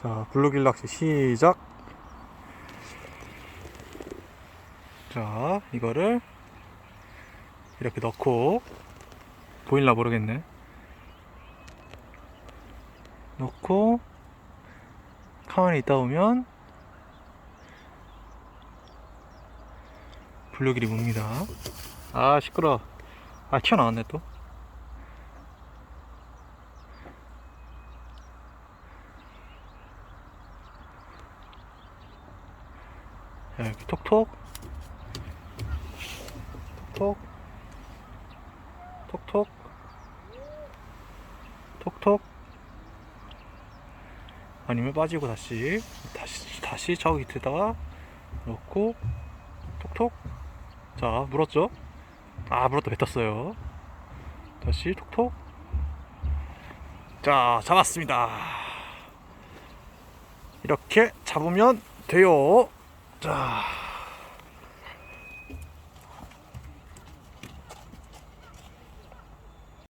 자, 블루길 낚시 시작. 자, 이거를 이렇게 넣고 보일나 모르겠네. 넣고 가만히 있다 보면 블루길이 묵니다. 아, 시끄러. 아, 튀어나왔네 또. 자, 이렇게 톡톡. 톡톡. 톡톡. 톡톡. 아니면 빠지고 다시 다시 다시 저기 밑에다가 넣고 톡톡. 자 물었죠? 아 물었다 뱉었어요. 다시 톡톡. 자 잡았습니다. 이렇게 잡으면 돼요 자